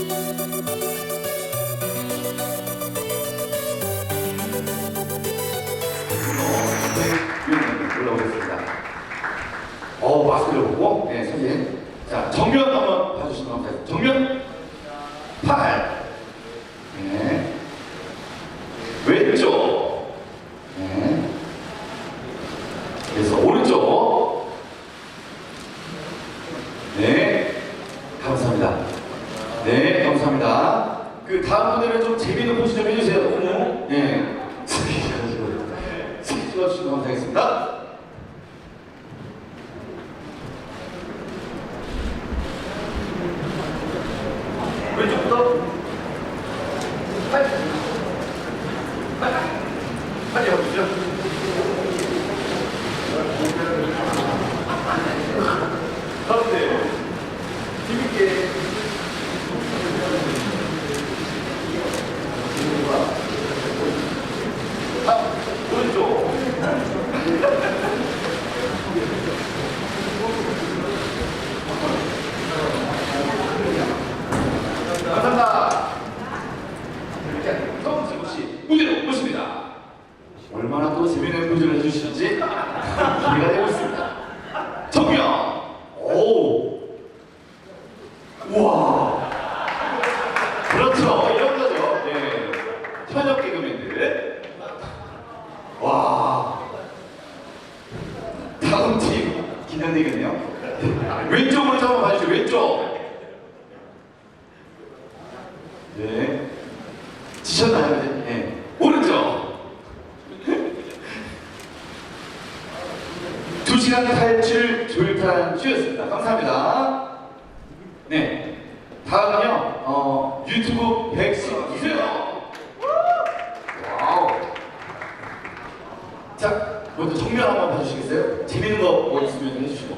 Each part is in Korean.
네, 올라오겠습니다. 어 마스크를 보고 네 사진. 자 정면 한번 봐주시면 감사합니다. 정면 팔. 네. 왼쪽. 네. 그래서 오른쪽. 네. 감사합니다. 네, 감사합니다. 그 다음 분들은 좀 재미있는 포즈 좀 해주세요. 너무. 네. 찍어주시면 감사하겠습니다. 2시간 탈출 졸탄 쇼였습니다. 감사합니다. 네. 다음은요, 어, 유튜브 100시 주세요! 와우! 자, 먼저 정면 한번 봐주시겠어요? 재밌는 거 뭐 있으면 해주시고.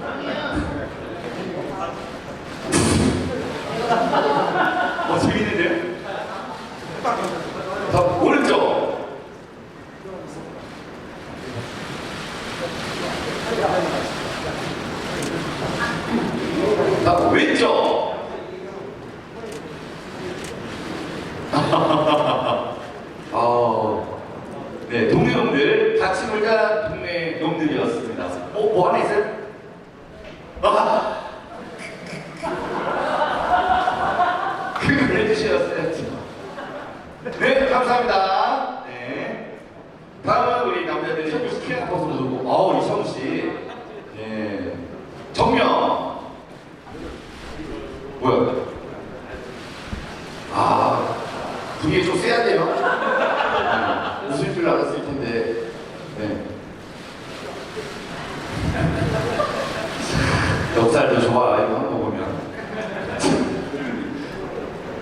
좋아, 이거 한거 보면.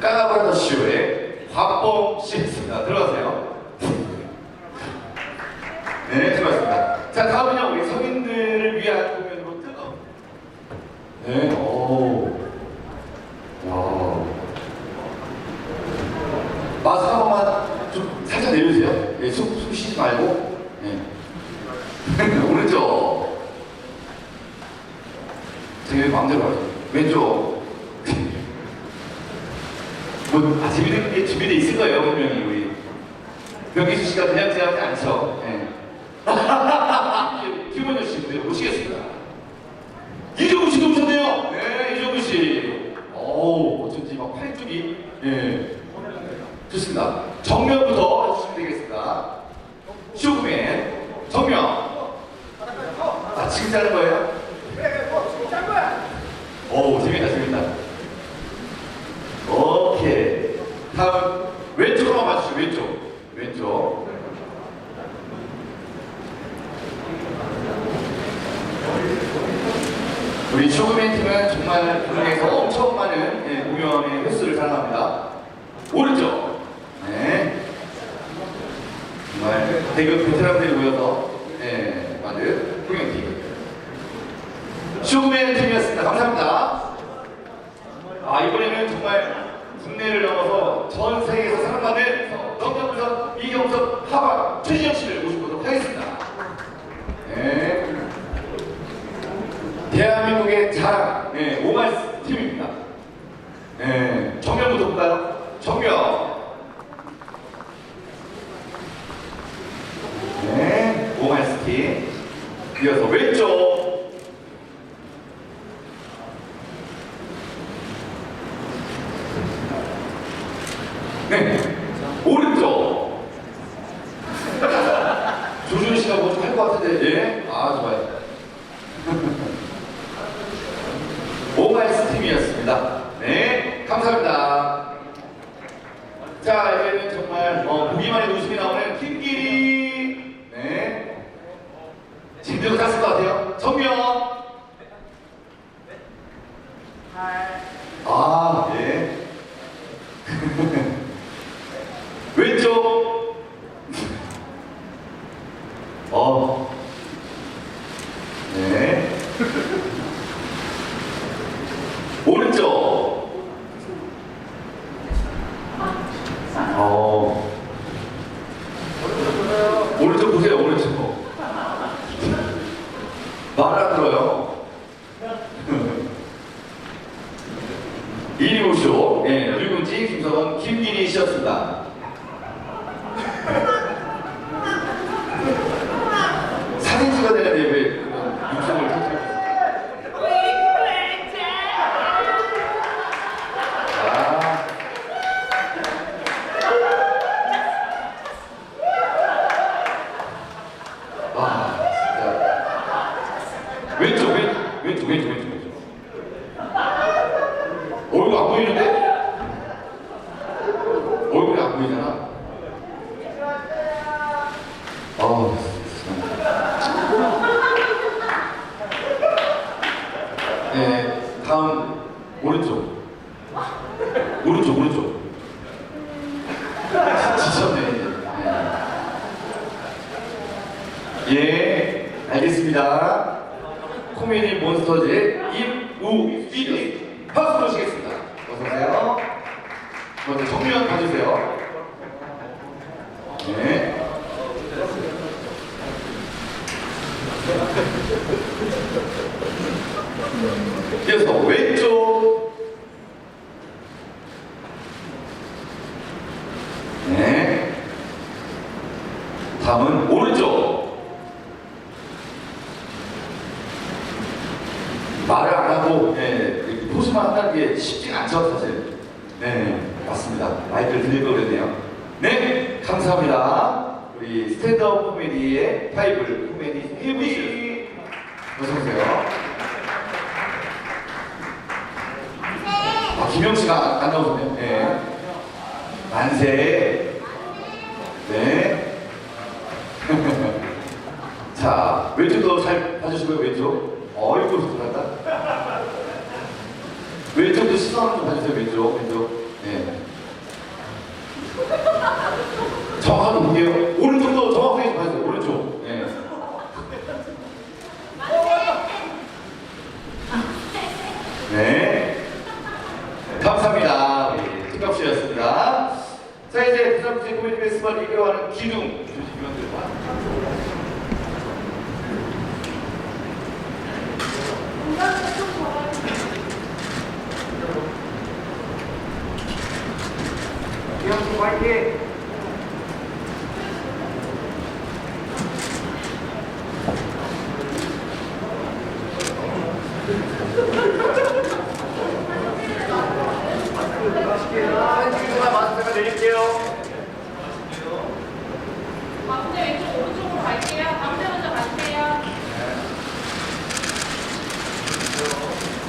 까나바더 쇼의 곽봉 씨였습니다. 들어가세요. 네, 수고하셨습니다. 자, 다음은요, 우리 성인들을 위한 공연으로 뜨거. 네, 오. 와. 마스크 한 번만 좀 살짝 내려주세요. 네, 숨, 숨 쉬지 말고. 네. 오른쪽. 되게 마음대로 하죠. 왼쪽. 뭐, 아, 재밌는 게 준비돼 있을 거예요, 분명히, 우리. 변기수 씨가 그냥 제한테 안 쳐. 예. 김원효 씨, 네, 모시겠습니다. 이정우 씨도 오셨네요. 네, 이정우 씨. 어우, 어쩐지 막 팔뚝이. 예. 좋습니다. 정면부터 해주시면 되겠습니다. 쇼그맨, 정면. 아, 지금 자는 거예요? 오, 재밌다, 재밌다. 오케이. 다음 왼쪽으로 한번 봐주시죠. 왼쪽. 왼쪽. 우리 팀은 정말 국내에서 엄청 많은 예, 공연의 횟수를 자랑합니다. 오른쪽. 네. 정말 대교 베테랑들이 모여서 예, 만든 공연팀. 쇼그맨 팀이었습니다. 감사합니다. 아 이번에는 정말 국내를 넘어서 전 세계에서 사랑받는 정경석, 이경석, 하박, 최진영 씨를 모시도록 하겠습니다. 네. 대한민국의 자랑, 네, 오마이스 팀입니다. 네, 정면부터 정면부터 볼까요? 정면. 네, 오마이 스키. 이어서 왼쪽. 네, 오른쪽. 조준 씨가 뭐좀할것 같은데, 예? 아, 좋아요. 오마이스 팀이었습니다. 네, 감사합니다. 자, 이제는 정말 어, 보기만 해도 웃음이 나오는 김기리. 네. 진짜 땄을 것 같아요. 정면. 아, 예. 왼쪽. 어. 네. 오른쪽. 어. 오른쪽 보세요, 오른쪽. 말 안 들어요. 이리오쇼, 예, 류근지, 김서원, 김기리 씨였습니다. 사진 찍어야 되는데 왜 그런 육성을 터뜨리고 아. 아, 진짜. 왼쪽, 왼, 왼쪽, 왼쪽, 왼쪽, 왼쪽. 얼굴 안 보이는데? 얼굴이 안 보이잖아. 아, 진짜. 네, 다음 오른쪽. 오른쪽, 오른쪽. 지쳤네. 네. 예, 알겠습니다. 코미디 몬스터즈의 임우휘 박수 모시겠습니다. 어서 오세요. 먼저 정면 봐주세요. 네. 이어서 왼쪽. 네. 다음은 오른쪽. 말을 안 하고 예, 이렇게 포즈만 한다는 게 쉽지가 않죠 사실. 네 맞습니다. 마이크를 들릴 걸 그랬네요. 네 감사합니다. 우리 스탠드업 코미디의 파이블 코미디 헤브시 어서 오세요. 아 김영 씨가 안 나오셨네요. 네. 만세. 네. 자, 왼쪽도 잘 봐주시고요, 왼쪽. 어이구, 잘한다. 왼쪽도 시선 좀 봐주세요, 왼쪽, 왼쪽. 네. 정확하게 볼게요. 오른쪽도 정확하게 좀 봐주세요, 오른쪽. 네. 네. 감사합니다. 우리 특갑씨였습니다. 자, 이제 페스티벌 이끌어가는 기둥 조직위원들과 기영수 화이팅! 마스크가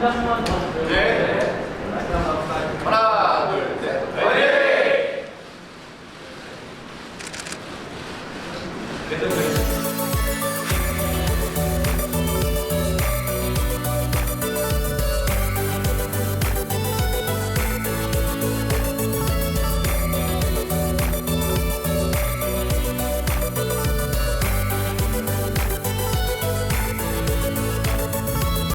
네.